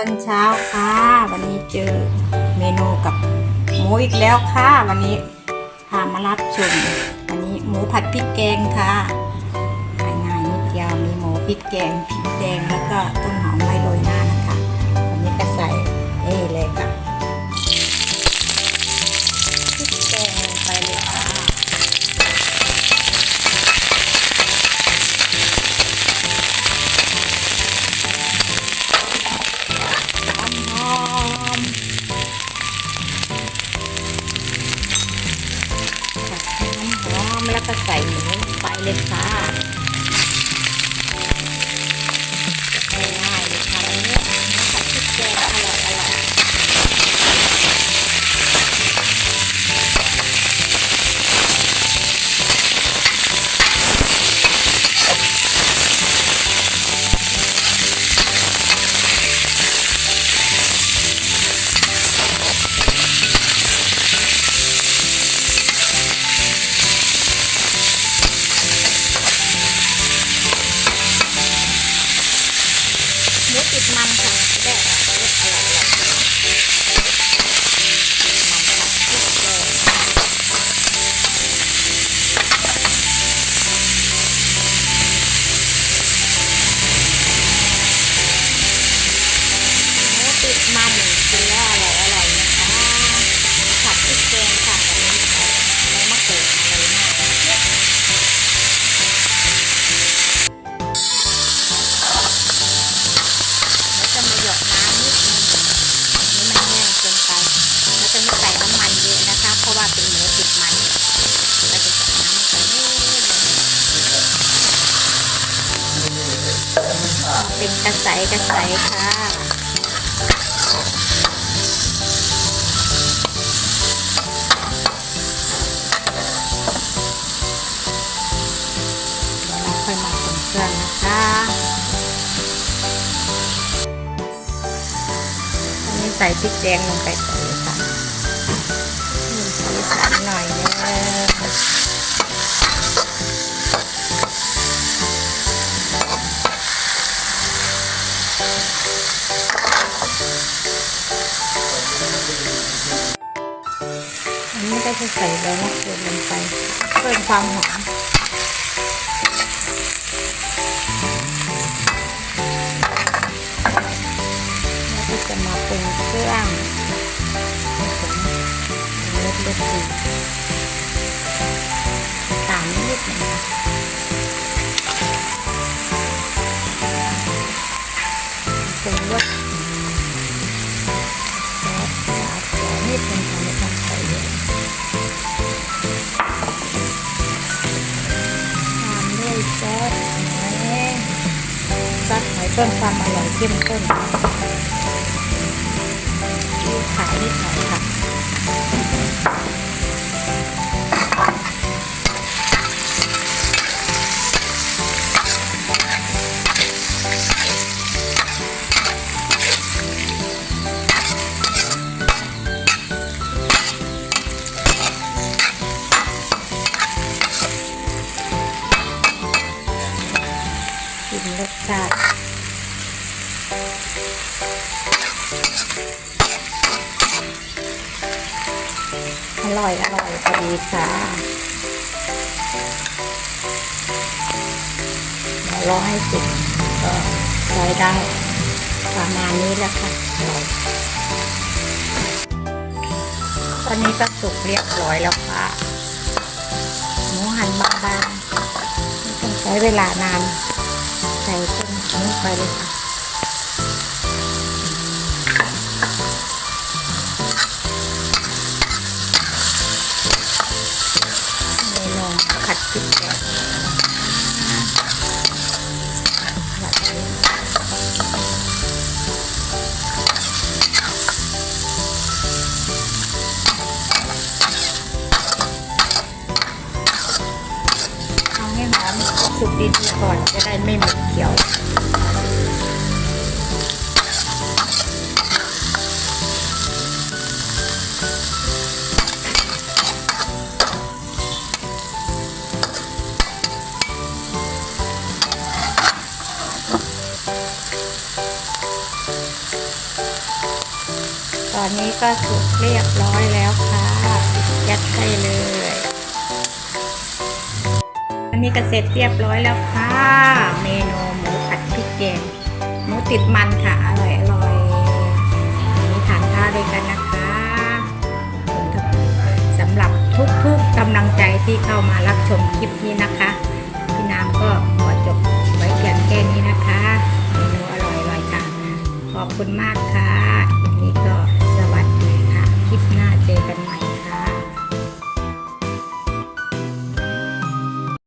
อนเช้าค่ะ วันนี้เจอเมนูกับหมูอีกแล้วค่ะ วันนี้พามารับชมวันนี้หมูผัดพริกแกงค่ะง่ายๆนิดเดียวมีหมูพริกแกงพริกแดงแล้วก็ต้นหอมไว้โรย แล้วก็ใส่หมูไปเลยค่ะ นผัดพริดแกงหมูติดมัน เป็นกระใสกระใสค่ะเราค่อยมาปรุงเครื่องนะคะอันนี้ใส่พริกแดงลงไปก่อนเลยค่ะมีสีสันหน่อยนึง อันนี้ก็จะใส่ใบมะกรูดลงไป เพิ่มความหอมแล้วก็จะมาปรุงเครื่องผงเล็กเล็กๆตามนิดหนึง ปรุงรสซอสปลาเขียวนิดนึงค่ะไม่ต้องใส่เยอะตามด้วยซอสหอยซอสหอยเพิ่มความอร่อยเข้มข้นดูขายนิดหน่อยค่ะ กินรสชาติอร่อยอร่อยพอดีค่ะเดี๋ยวรอให้สุกก็ใช้ได้ประมาณนี้แหละค่ะตอนนี้ก็สุกเรียบร้อยแล้วค่ะหมูหันบางๆไม่ต้องใช้เวลานาน ใส่ต้นห ดีๆก่อนจะได้ไม่หมดเขียวเอนนี้ก็สุกเรียบร้อยแล้วค่ะ ยัดให้เลย อันนี้ก็เสร็จเรียบร้อยแล้วค่ะ เมนูหมูผัดพริกแกงหมูติดมันค่ะ อร่อยอร่อยนี้ทานข้าวด้วยกันนะคะสำหรับทุกๆกำลังใจที่เข้ามารับชมคลิปนี้นะคะ พี่น้ำก็ขอจบไว้เพียงแค่นี้นะคะเมนูอร่อยๆค่ะ ขอบคุณมากค่ะคลิปนี้ก็สวัสดีค่ะ คลิปหน้าเจอกันใหม่